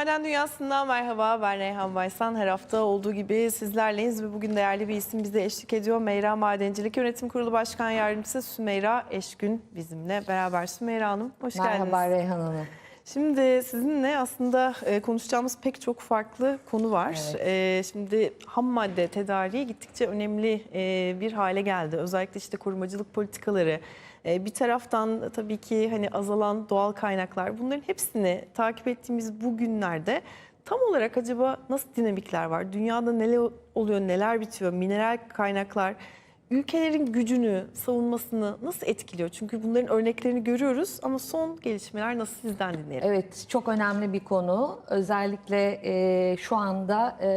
Maden Dünyası'ndan merhaba. Ben Reyhan Baysan. Her hafta olduğu gibi sizlerleyiz ve bugün değerli bir isim bize eşlik ediyor. Meyra Madencilik Yönetim Kurulu Başkan Yardımcısı Sümeyra Eşgün bizimle beraber. Sümeyra Hanım hoş geldiniz. Merhaba Reyhan Hanım. Şimdi sizinle aslında e, konuşacağımız pek çok farklı konu var. Evet. E, şimdi ham madde tedariği gittikçe önemli e, bir hale geldi. Özellikle işte korumacılık politikaları. E, bir taraftan tabii ki hani azalan doğal kaynaklar bunların hepsini takip ettiğimiz bu günlerde tam olarak acaba nasıl dinamikler var? Dünyada neler oluyor, neler bitiyor? Mineral kaynaklar ülkelerin gücünü, savunmasını nasıl etkiliyor? Çünkü bunların örneklerini görüyoruz ama son gelişmeler nasıl sizden dinleyelim? Evet çok önemli bir konu. Özellikle e, şu anda e,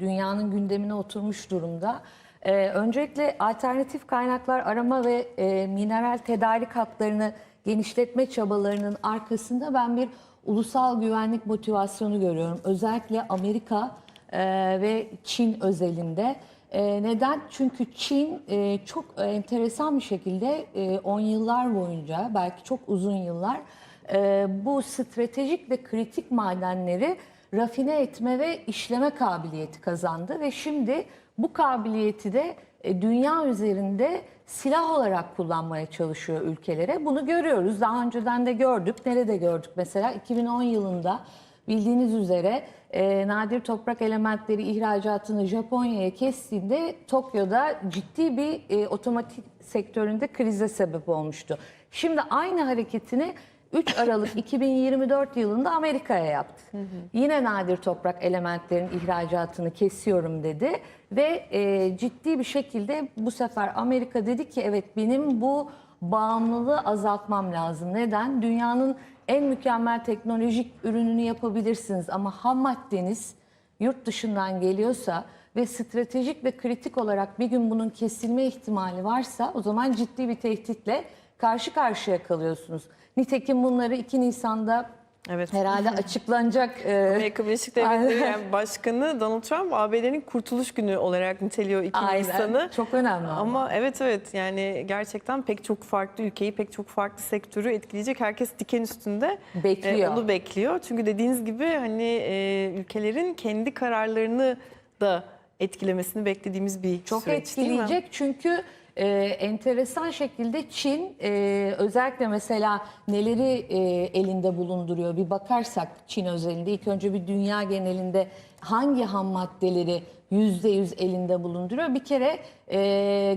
dünyanın gündemine oturmuş durumda. E, öncelikle alternatif kaynaklar arama ve e, mineral tedarik hatlarını genişletme çabalarının arkasında ben bir ulusal güvenlik motivasyonu görüyorum. Özellikle Amerika e, ve Çin özelinde. E, neden? Çünkü Çin e, çok enteresan bir şekilde e, 10 yıllar boyunca belki çok uzun yıllar e, bu stratejik ve kritik madenleri rafine etme ve işleme kabiliyeti kazandı ve şimdi bu kabiliyeti de e, dünya üzerinde silah olarak kullanmaya çalışıyor ülkelere. Bunu görüyoruz. Daha önceden de gördük. Nerede gördük mesela? 2010 yılında bildiğiniz üzere e, nadir toprak elementleri ihracatını Japonya'ya kestiğinde Tokyo'da ciddi bir e, otomatik sektöründe krize sebep olmuştu. Şimdi aynı hareketini 3 Aralık 2024 yılında Amerika'ya yaptı. Yine nadir toprak elementlerin ihracatını kesiyorum dedi ve e, ciddi bir şekilde bu sefer Amerika dedi ki evet benim bu bağımlılığı azaltmam lazım. Neden? Dünyanın en mükemmel teknolojik ürününü yapabilirsiniz ama ham maddeniz yurt dışından geliyorsa ve stratejik ve kritik olarak bir gün bunun kesilme ihtimali varsa o zaman ciddi bir tehditle karşı karşıya kalıyorsunuz. Nitekim bunları 2 Nisan'da Evet. herhalde açıklanacak. e, Amerika Birleşik Devletleri yani Başkanı Donald Trump ABD'nin kurtuluş günü olarak niteliyor 2 Aynen. Nisan'ı. Çok önemli ama. Ama evet evet yani gerçekten pek çok farklı ülkeyi, pek çok farklı sektörü etkileyecek. Herkes diken üstünde Bekliyor. e, onu bekliyor. Çünkü dediğiniz gibi hani e, ülkelerin kendi kararlarını da etkilemesini beklediğimiz bir Çok süreç mi? etkileyecek çünkü e, enteresan şekilde Çin e, özellikle mesela neleri e, elinde bulunduruyor bir bakarsak Çin özelinde ilk önce bir dünya genelinde hangi ham maddeleri yüzde yüz elinde bulunduruyor. Bir kere e,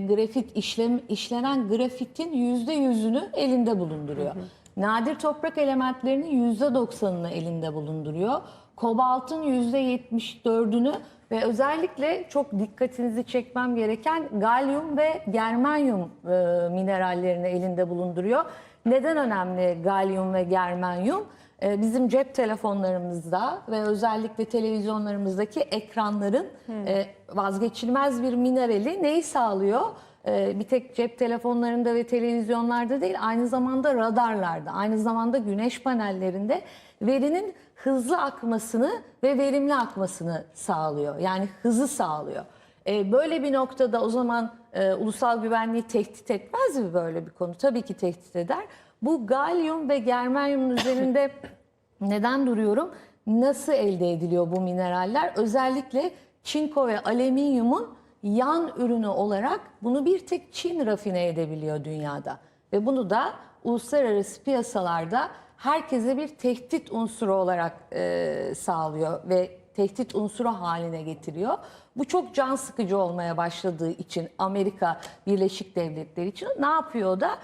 grafit işlem işlenen grafitin yüzde yüzünü elinde bulunduruyor. Nadir toprak elementlerinin yüzde doksanını elinde bulunduruyor. Kobaltın yüzde yetmiş dördünü ve özellikle çok dikkatinizi çekmem gereken galyum ve germanyum e, minerallerini elinde bulunduruyor. Neden önemli galyum ve germanyum? E, bizim cep telefonlarımızda ve özellikle televizyonlarımızdaki ekranların e, vazgeçilmez bir minerali neyi sağlıyor? E, bir tek cep telefonlarında ve televizyonlarda değil aynı zamanda radarlarda, aynı zamanda güneş panellerinde verinin hızlı akmasını ve verimli akmasını sağlıyor. Yani hızı sağlıyor. E, böyle bir noktada o zaman e, ulusal güvenliği tehdit etmez mi böyle bir konu? Tabii ki tehdit eder. Bu galyum ve germanyumun üzerinde neden duruyorum? Nasıl elde ediliyor bu mineraller? Özellikle çinko ve alüminyumun yan ürünü olarak bunu bir tek Çin rafine edebiliyor dünyada. Ve bunu da uluslararası piyasalarda herkese bir tehdit unsuru olarak e, sağlıyor ve tehdit unsuru haline getiriyor. Bu çok can sıkıcı olmaya başladığı için Amerika Birleşik Devletleri için ne yapıyor da?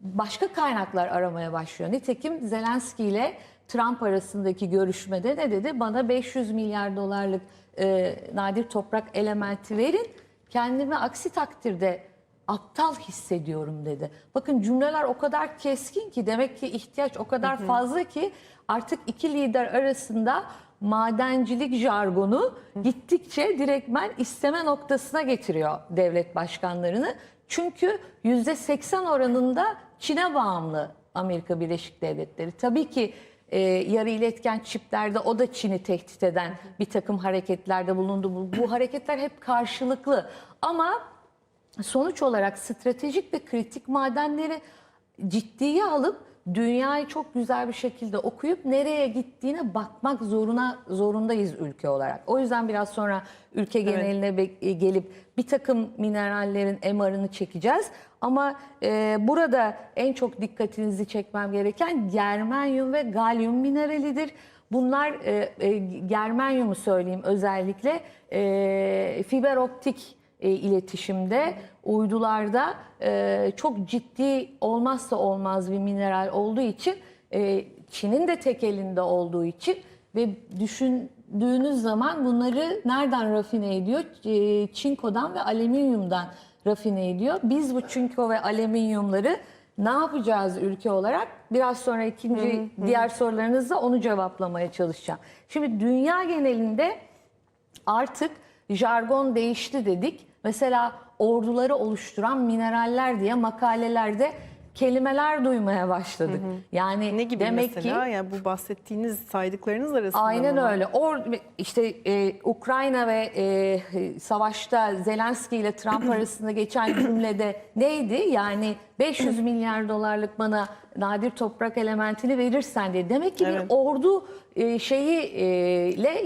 Başka kaynaklar aramaya başlıyor. Nitekim Zelenski ile Trump arasındaki görüşmede ne dedi? Bana 500 milyar dolarlık e, nadir toprak elementi verin. Kendimi aksi takdirde aptal hissediyorum dedi. Bakın cümleler o kadar keskin ki demek ki ihtiyaç o kadar fazla ki artık iki lider arasında madencilik jargonu gittikçe direktmen isteme noktasına getiriyor devlet başkanlarını. Çünkü %80 oranında Çin'e bağımlı Amerika Birleşik Devletleri. Tabii ki e, yarı iletken çiplerde o da Çin'i tehdit eden bir takım hareketlerde bulundu. Bu, bu hareketler hep karşılıklı ama sonuç olarak stratejik ve kritik madenleri ciddiye alıp dünyayı çok güzel bir şekilde okuyup nereye gittiğine bakmak zoruna zorundayız ülke olarak. O yüzden biraz sonra ülke geneline be- e, gelip bir takım minerallerin MR'ını çekeceğiz. Ama e, burada en çok dikkatinizi çekmem gereken germanyum ve galyum mineralidir. Bunlar e, e, germanyumu söyleyeyim özellikle e, fiber optik e, iletişimde, uydularda e, çok ciddi olmazsa olmaz bir mineral olduğu için e, Çin'in de tek elinde olduğu için ve düşündüğünüz zaman bunları nereden rafine ediyor? E, çinkodan ve alüminyumdan rafine ediyor. Biz bu çinko ve alüminyumları ne yapacağız ülke olarak? Biraz sonra ikinci diğer sorularınızda onu cevaplamaya çalışacağım. Şimdi dünya genelinde artık jargon değişti dedik. Mesela orduları oluşturan mineraller diye makalelerde kelimeler duymaya başladık. Yani Ne gibi demek mesela? ki Yani bu bahsettiğiniz saydıklarınız arasında Aynen mı? öyle. Or işte e, Ukrayna ve e, savaşta Zelenski ile Trump arasında geçen cümlede neydi? Yani 500 milyar dolarlık bana nadir toprak elementini verirsen diye. Demek ki Evet. bir ordu e, şeyi e,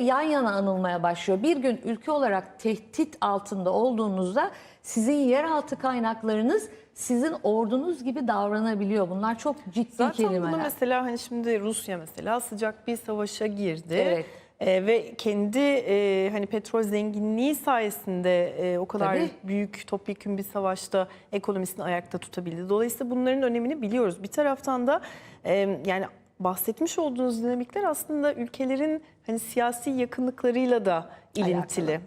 yan yana anılmaya başlıyor. Bir gün ülke olarak tehdit altında olduğunuzda sizin yeraltı kaynaklarınız sizin ordunuz gibi davranabiliyor. Bunlar çok ciddi Zaten kelimeler. bunu mesela hani şimdi Rusya mesela sıcak bir savaşa girdi. Evet. Ee, ve kendi e, hani petrol zenginliği sayesinde e, o kadar Tabii. büyük topyekun bir savaşta ekonomisini ayakta tutabildi. Dolayısıyla bunların önemini biliyoruz. Bir taraftan da e, yani bahsetmiş olduğunuz dinamikler aslında ülkelerin hani siyasi yakınlıklarıyla da ilintili.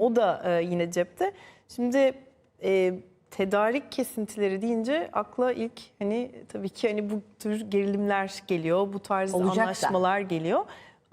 O da e, yine cepte. Şimdi e, tedarik kesintileri deyince akla ilk hani tabii ki hani bu tür gerilimler geliyor, bu tarz Olacak da. anlaşmalar geliyor.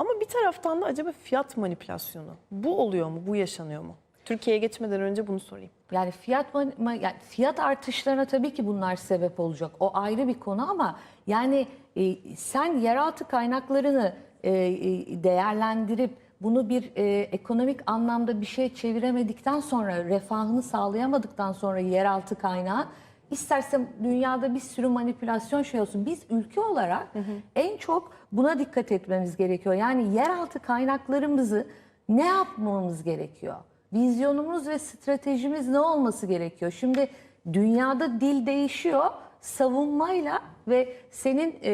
Ama bir taraftan da acaba fiyat manipülasyonu bu oluyor mu, bu yaşanıyor mu? Türkiye'ye geçmeden önce bunu sorayım. Yani fiyat yani fiyat artışlarına tabii ki bunlar sebep olacak. O ayrı bir konu ama yani e, sen yeraltı kaynaklarını e, e, değerlendirip bunu bir e, ekonomik anlamda bir şey çeviremedikten sonra refahını sağlayamadıktan sonra yeraltı kaynağı istersen dünyada bir sürü manipülasyon şey olsun. Biz ülke olarak en çok buna dikkat etmemiz gerekiyor. Yani yeraltı kaynaklarımızı ne yapmamız gerekiyor? Vizyonumuz ve stratejimiz ne olması gerekiyor? Şimdi dünyada dil değişiyor. Savunmayla ve senin e,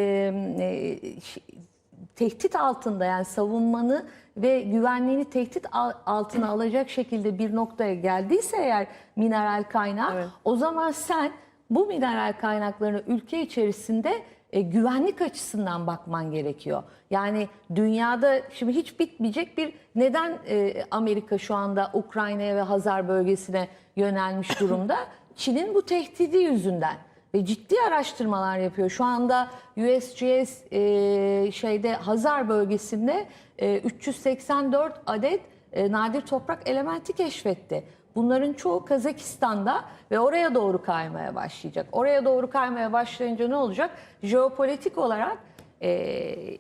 e, tehdit altında yani savunmanı ve güvenliğini tehdit al- altına alacak şekilde bir noktaya geldiyse eğer mineral kaynağı Evet. o zaman sen bu mineral kaynaklarını ülke içerisinde e, güvenlik açısından bakman gerekiyor. Yani dünyada şimdi hiç bitmeyecek bir neden e, Amerika şu anda Ukrayna'ya ve Hazar bölgesine yönelmiş durumda? Çin'in bu tehdidi yüzünden ve ciddi araştırmalar yapıyor. Şu anda USGS e, şeyde Hazar bölgesinde e, 384 adet e, nadir toprak elementi keşfetti. Bunların çoğu Kazakistan'da ve oraya doğru kaymaya başlayacak. Oraya doğru kaymaya başlayınca ne olacak? Jeopolitik olarak e,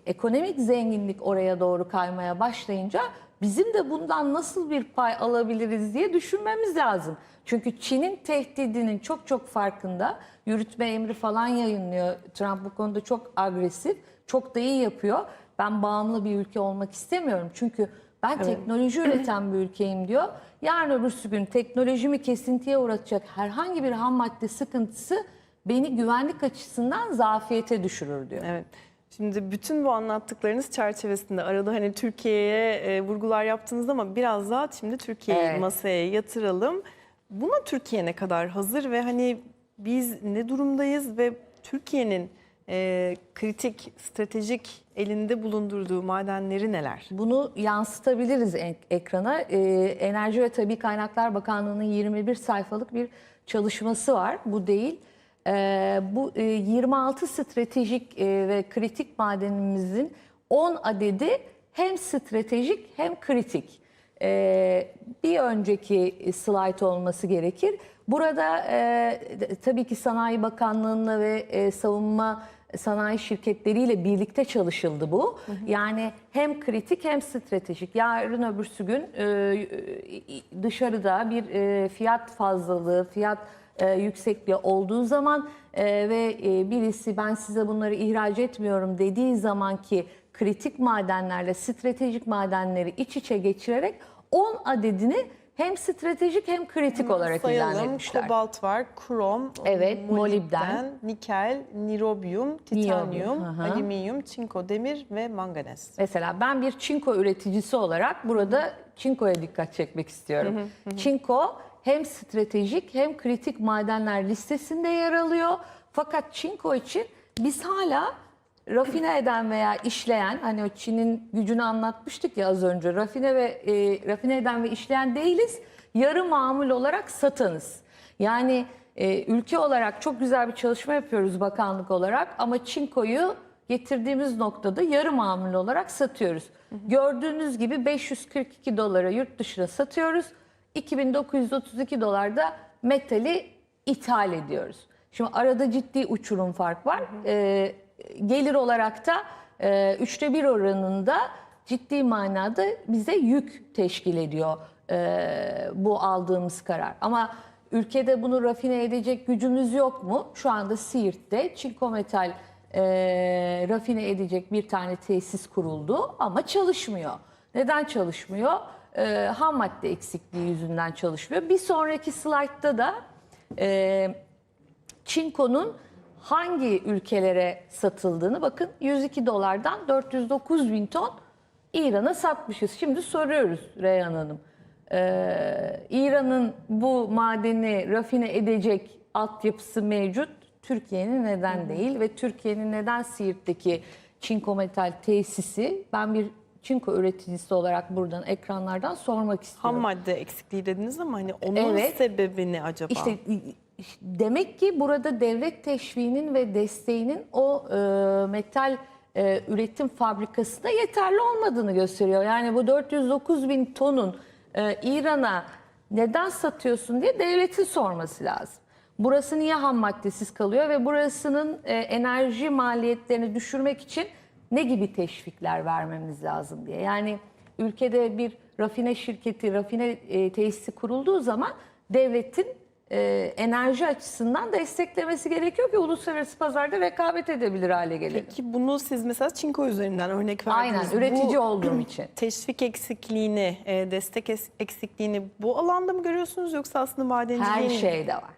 ekonomik zenginlik oraya doğru kaymaya başlayınca bizim de bundan nasıl bir pay alabiliriz diye düşünmemiz lazım. Çünkü Çin'in tehdidinin çok çok farkında. Yürütme emri falan yayınlıyor. Trump bu konuda çok agresif, çok da iyi yapıyor. Ben bağımlı bir ülke olmak istemiyorum. Çünkü ben teknoloji üreten bir ülkeyim diyor. Yarın öbürsü gün teknolojimi kesintiye uğratacak herhangi bir ham madde sıkıntısı beni güvenlik açısından zafiyete düşürür diyor. Evet. Şimdi bütün bu anlattıklarınız çerçevesinde arada hani Türkiye'ye e, vurgular yaptınız ama biraz daha şimdi Türkiye'yi Evet. masaya yatıralım. Buna Türkiye ne kadar hazır ve hani biz ne durumdayız ve Türkiye'nin e, kritik, stratejik elinde bulundurduğu madenleri neler? Bunu yansıtabiliriz ek- ekrana. Ee, Enerji ve Tabi Kaynaklar Bakanlığı'nın 21 sayfalık bir çalışması var. Bu değil. Ee, bu e, 26 stratejik e, ve kritik madenimizin 10 adedi hem stratejik hem kritik. Ee, bir önceki slide olması gerekir. Burada e, tabii ki Sanayi Bakanlığı'nla ve e, savunma sanayi şirketleriyle birlikte çalışıldı bu. Yani hem kritik hem stratejik. Yarın öbürsü gün e, dışarıda bir e, fiyat fazlalığı, fiyat e, yüksekliği olduğu zaman e, ve e, birisi ben size bunları ihraç etmiyorum dediği zaman ki kritik madenlerle stratejik madenleri iç içe geçirerek 10 adedini hem stratejik hem kritik olarak ilan Sayalım. etmişler. Kobalt var, krom, Evet, molibden. nikel, nirobyum, titanyum, alüminyum, çinko, demir ve manganez. Mesela ben bir çinko üreticisi olarak burada çinkoya dikkat çekmek istiyorum. Çinko hem stratejik hem kritik madenler listesinde yer alıyor. Fakat çinko için biz hala rafine eden veya işleyen hani o Çin'in gücünü anlatmıştık ya az önce rafine ve e, rafine eden ve işleyen değiliz. Yarı mamul olarak satanız. Yani e, ülke olarak çok güzel bir çalışma yapıyoruz bakanlık olarak ama çinkoyu getirdiğimiz noktada yarı mamul olarak satıyoruz. Gördüğünüz gibi 542 dolara yurt dışına satıyoruz. 2932 dolarda metali ithal ediyoruz. Şimdi arada ciddi uçurum fark var. Ee, gelir olarak da e, üçte bir oranında ciddi manada bize yük teşkil ediyor e, bu aldığımız karar. Ama ülkede bunu rafine edecek gücümüz yok mu? Şu anda Siirt'te çinko metal e, rafine edecek bir tane tesis kuruldu ama çalışmıyor. Neden çalışmıyor? E, ham madde eksikliği yüzünden çalışmıyor. Bir sonraki slaytta da e, çinkonun hangi ülkelere satıldığını bakın 102 dolardan 409 bin ton İran'a satmışız. Şimdi soruyoruz Reyhan Hanım. Ee, İran'ın bu madeni rafine edecek altyapısı mevcut. Türkiye'nin neden değil ve Türkiye'nin neden Siirt'teki çinko metal tesisi ben bir çinko üreticisi olarak buradan ekranlardan sormak istiyorum. Ham madde eksikliği dediniz ama hani onun Evet. sebebi ne acaba? İşte demek ki burada devlet teşviğinin ve desteğinin o e, metal e, üretim fabrikasında yeterli olmadığını gösteriyor. Yani bu 409 bin tonun e, İran'a neden satıyorsun diye devletin sorması lazım. Burası niye ham maddesiz kalıyor ve burasının e, enerji maliyetlerini düşürmek için ne gibi teşvikler vermemiz lazım diye. Yani ülkede bir rafine şirketi, rafine e, tesisi kurulduğu zaman devletin e, enerji açısından desteklemesi gerekiyor ki uluslararası pazarda rekabet edebilir hale gelelim. Peki bunu siz mesela çinko üzerinden örnek verdiniz. Aynen üretici Bu olduğum için. Teşvik eksikliğini, e, destek es- eksikliğini bu alanda mı görüyorsunuz yoksa aslında madenciliğin Her şeyde var.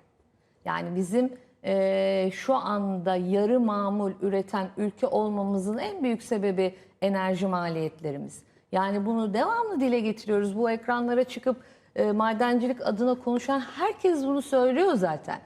Yani bizim e, şu anda yarı mamul üreten ülke olmamızın en büyük sebebi enerji maliyetlerimiz. Yani bunu devamlı dile getiriyoruz. Bu ekranlara çıkıp e, madencilik adına konuşan herkes bunu söylüyor zaten.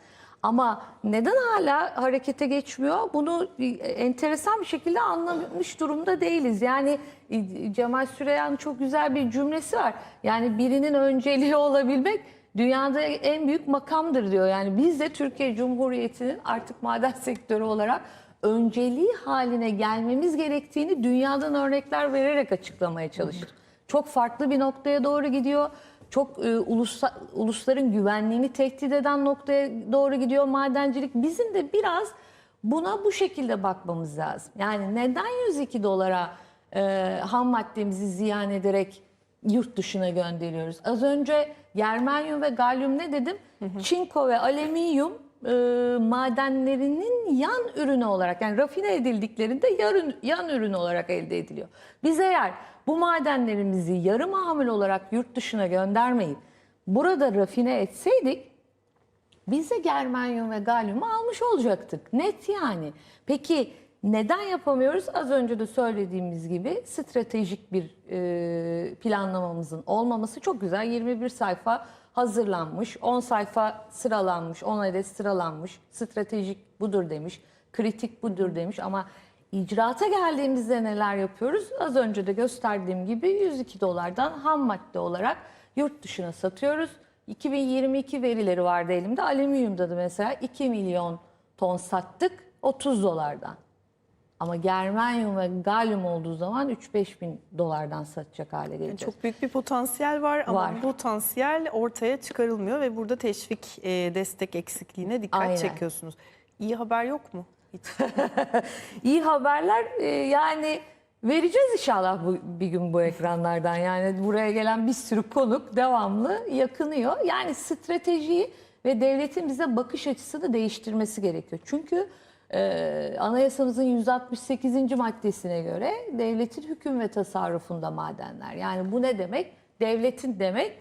Ama neden hala harekete geçmiyor? Bunu enteresan bir şekilde anlamış durumda değiliz. Yani e, Cemal Süreyya'nın çok güzel bir cümlesi var. Yani birinin önceliği olabilmek dünyada en büyük makamdır diyor. Yani biz de Türkiye Cumhuriyeti'nin artık maden sektörü olarak önceliği haline gelmemiz gerektiğini dünyadan örnekler vererek açıklamaya çalıştık. Çok farklı bir noktaya doğru gidiyor. Çok e, ulusa- ulusların güvenliğini tehdit eden noktaya doğru gidiyor madencilik. Bizim de biraz buna bu şekilde bakmamız lazım. Yani neden 102 dolara e, ham maddemizi ziyan ederek yurt dışına gönderiyoruz? Az önce germanyum ve galyum ne dedim? Çinko ve alüminyum e, madenlerinin yan ürünü olarak yani rafine edildiklerinde yan, yan ürün olarak elde ediliyor. Biz eğer bu madenlerimizi yarı mamul olarak yurt dışına göndermeyip burada rafine etseydik biz de germanyum ve galyumu almış olacaktık. Net yani. Peki neden yapamıyoruz? Az önce de söylediğimiz gibi stratejik bir e, planlamamızın olmaması çok güzel. 21 sayfa hazırlanmış, 10 sayfa sıralanmış, 10 adet sıralanmış. Stratejik budur demiş, kritik budur demiş ama icraata geldiğimizde neler yapıyoruz? Az önce de gösterdiğim gibi 102 dolardan ham madde olarak yurt dışına satıyoruz. 2022 verileri vardı elimde. Alüminyumda da mesela 2 milyon ton sattık 30 dolardan. Ama germanyum ve galyum olduğu zaman 3-5 bin dolardan satacak hale geleceğiz. Çok büyük bir potansiyel var ama Var. bu potansiyel ortaya çıkarılmıyor ve burada teşvik e, destek eksikliğine dikkat Aynen. çekiyorsunuz. İyi haber yok mu? Hiç. İyi haberler e, yani vereceğiz inşallah bu, bir gün bu ekranlardan. Yani buraya gelen bir sürü konuk devamlı yakınıyor. Yani stratejiyi ve devletin bize bakış açısını değiştirmesi gerekiyor. Çünkü e, anayasamızın 168. maddesine göre devletin hüküm ve tasarrufunda madenler. Yani bu ne demek? Devletin demek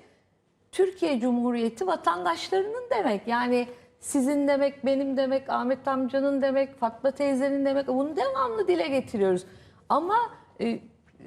Türkiye Cumhuriyeti vatandaşlarının demek. Yani sizin demek, benim demek, Ahmet amcanın demek, Fatma teyzenin demek. Bunu devamlı dile getiriyoruz. Ama e,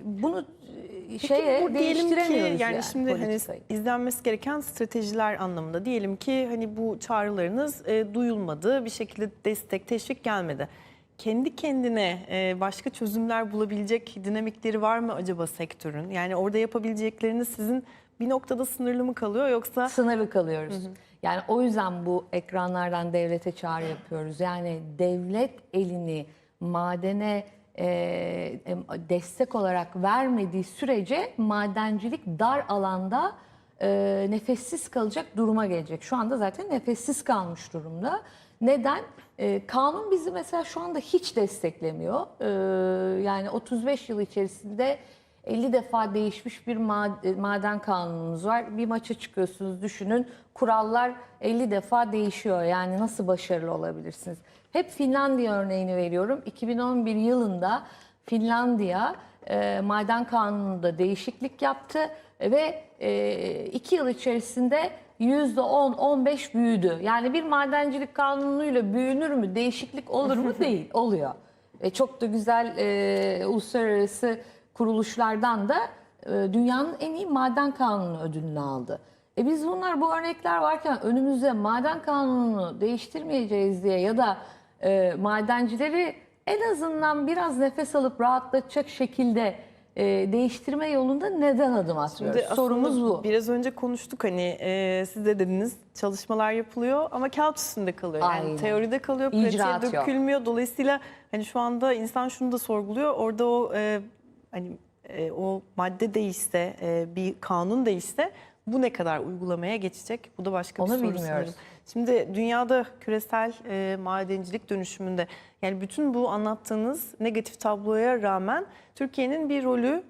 bunu e, Peki şeye bu diyelim ki değiştiremiyoruz yani, yani, şimdi hani izlenmesi gereken stratejiler anlamında diyelim ki hani bu çağrılarınız e, duyulmadı bir şekilde destek teşvik gelmedi. Kendi kendine e, başka çözümler bulabilecek dinamikleri var mı acaba sektörün? Yani orada yapabilecekleriniz sizin bir noktada sınırlı mı kalıyor yoksa sınırlı kalıyoruz. Yani o yüzden bu ekranlardan devlete çağrı yapıyoruz. Yani devlet elini madene e, e, destek olarak vermediği sürece madencilik dar alanda e, nefessiz kalacak duruma gelecek. Şu anda zaten nefessiz kalmış durumda. Neden? E, kanun bizi mesela şu anda hiç desteklemiyor. E, yani 35 yıl içerisinde 50 defa değişmiş bir mad- maden kanunumuz var. Bir maça çıkıyorsunuz düşünün. Kurallar 50 defa değişiyor. Yani nasıl başarılı olabilirsiniz? Hep Finlandiya örneğini veriyorum. 2011 yılında Finlandiya e, maden kanununda değişiklik yaptı ve e, iki yıl içerisinde %10-15 büyüdü. Yani bir madencilik kanunuyla büyünür mü, değişiklik olur mu? Değil, oluyor. E, çok da güzel e, uluslararası kuruluşlardan da e, dünyanın en iyi maden kanunu ödülünü aldı. E biz bunlar bu örnekler varken önümüzde maden kanununu değiştirmeyeceğiz diye ya da e, madencileri en azından biraz nefes alıp rahatlatacak şekilde e, değiştirme yolunda neden adım atmıyoruz? Şimdi Sorumuz bu. Biraz önce konuştuk hani e, siz de dediniz çalışmalar yapılıyor ama kağıt üstünde kalıyor. Yani Aynen. teoride kalıyor, İcraat pratiğe yok. dökülmüyor. Dolayısıyla hani şu anda insan şunu da sorguluyor. Orada o e, hani e, o madde değişse, e, bir kanun değişse bu ne kadar uygulamaya geçecek? Bu da başka bir Onu soru bilmiyoruz. sanırım. Şimdi dünyada küresel e, madencilik dönüşümünde yani bütün bu anlattığınız negatif tabloya rağmen Türkiye'nin bir rolü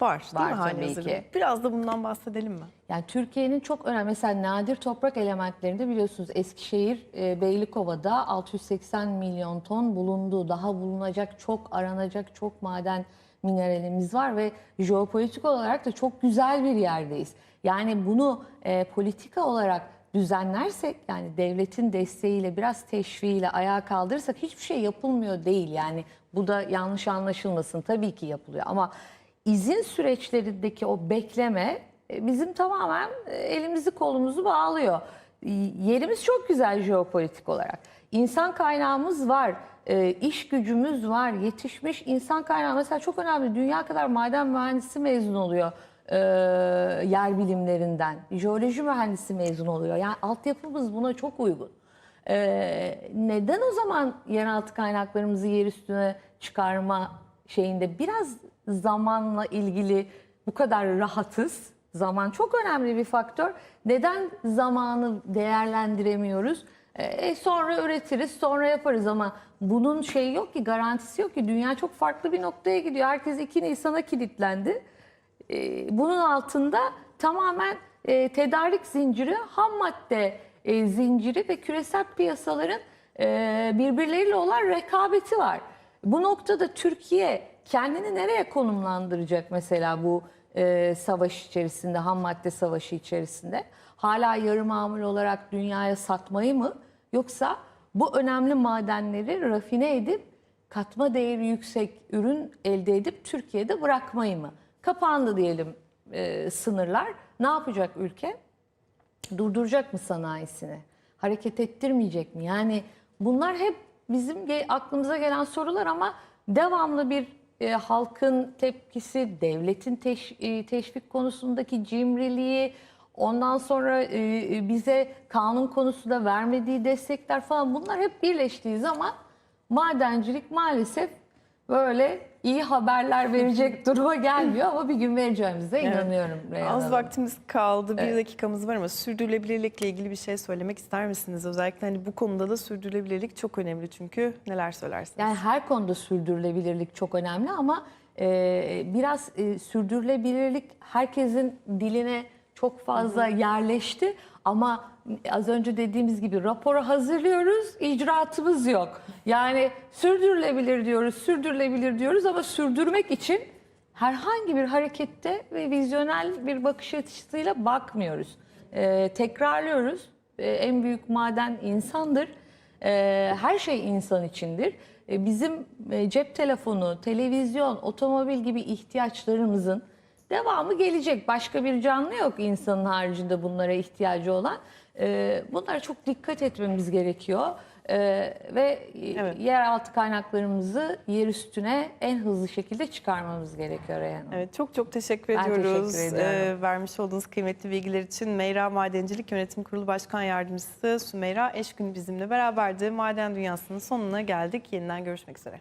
var, değil Var mi tabii ki. Biraz da bundan bahsedelim mi? Yani Türkiye'nin çok önemli mesela nadir toprak elementlerinde biliyorsunuz Eskişehir e, Beylikova'da 680 milyon ton bulunduğu daha bulunacak çok aranacak çok maden mineralimiz var ve jeopolitik olarak da çok güzel bir yerdeyiz. Yani bunu e, politika olarak düzenlersek yani devletin desteğiyle biraz teşviğiyle ayağa kaldırırsak hiçbir şey yapılmıyor değil. Yani bu da yanlış anlaşılmasın tabii ki yapılıyor ama izin süreçlerindeki o bekleme e, bizim tamamen e, elimizi kolumuzu bağlıyor. Yerimiz çok güzel jeopolitik olarak. İnsan kaynağımız var, e, iş gücümüz var, yetişmiş insan kaynağı. Mesela çok önemli, dünya kadar maden mühendisi mezun oluyor e, yer bilimlerinden. Jeoloji mühendisi mezun oluyor. Yani altyapımız buna çok uygun. Ee, neden o zaman yeraltı kaynaklarımızı yer üstüne çıkarma şeyinde biraz zamanla ilgili bu kadar rahatız? Zaman çok önemli bir faktör. Neden zamanı değerlendiremiyoruz? Ee, sonra üretiriz, sonra yaparız ama bunun şeyi yok ki, garantisi yok ki. Dünya çok farklı bir noktaya gidiyor. Herkes 2 Nisan'a kilitlendi. Ee, bunun altında tamamen e, tedarik zinciri, ham madde e, zinciri ve küresel piyasaların e, birbirleriyle olan rekabeti var. Bu noktada Türkiye kendini nereye konumlandıracak mesela bu e, savaş içerisinde, ham madde savaşı içerisinde? Hala yarı mamul olarak dünyaya satmayı mı? Yoksa bu önemli madenleri rafine edip katma değeri yüksek ürün elde edip Türkiye'de bırakmayı mı? Kapandı diyelim e, sınırlar. Ne yapacak ülke? Durduracak mı sanayisini? Hareket ettirmeyecek mi? Yani bunlar hep bizim aklımıza gelen sorular ama devamlı bir e, halkın tepkisi, devletin teş- e, teşvik konusundaki cimriliği, ondan sonra e, e, bize kanun konusunda vermediği destekler falan bunlar hep birleştiği zaman madencilik maalesef böyle iyi haberler verecek duruma gelmiyor ama bir gün vereceğimize inanıyorum. Reyhan Az Hanım. vaktimiz kaldı, bir dakikamız var ama sürdürülebilirlikle ilgili bir şey söylemek ister misiniz? Özellikle hani bu konuda da sürdürülebilirlik çok önemli çünkü neler söylersiniz? Yani her konuda sürdürülebilirlik çok önemli ama e, biraz e, sürdürülebilirlik herkesin diline çok fazla yerleşti. Ama az önce dediğimiz gibi raporu hazırlıyoruz, icraatımız yok. Yani sürdürülebilir diyoruz, sürdürülebilir diyoruz ama sürdürmek için herhangi bir harekette ve vizyonel bir bakış açısıyla bakmıyoruz. Ee, tekrarlıyoruz. Ee, en büyük maden insandır. Ee, her şey insan içindir. Ee, bizim e, cep telefonu, televizyon, otomobil gibi ihtiyaçlarımızın devamı gelecek. Başka bir canlı yok insanın haricinde bunlara ihtiyacı olan. Ee, bunlara çok dikkat etmemiz gerekiyor. Ee, ve Evet. yeraltı kaynaklarımızı yer üstüne en hızlı şekilde çıkarmamız gerekiyor Reyhan. Evet çok çok teşekkür Ben ediyoruz. teşekkür ediyorum. Ee, vermiş olduğunuz kıymetli bilgiler için Meyra Madencilik Yönetim Kurulu Başkan Yardımcısı Sümeyra Eşgün bizimle beraberdi. Maden Dünyası'nın sonuna geldik. Yeniden görüşmek üzere.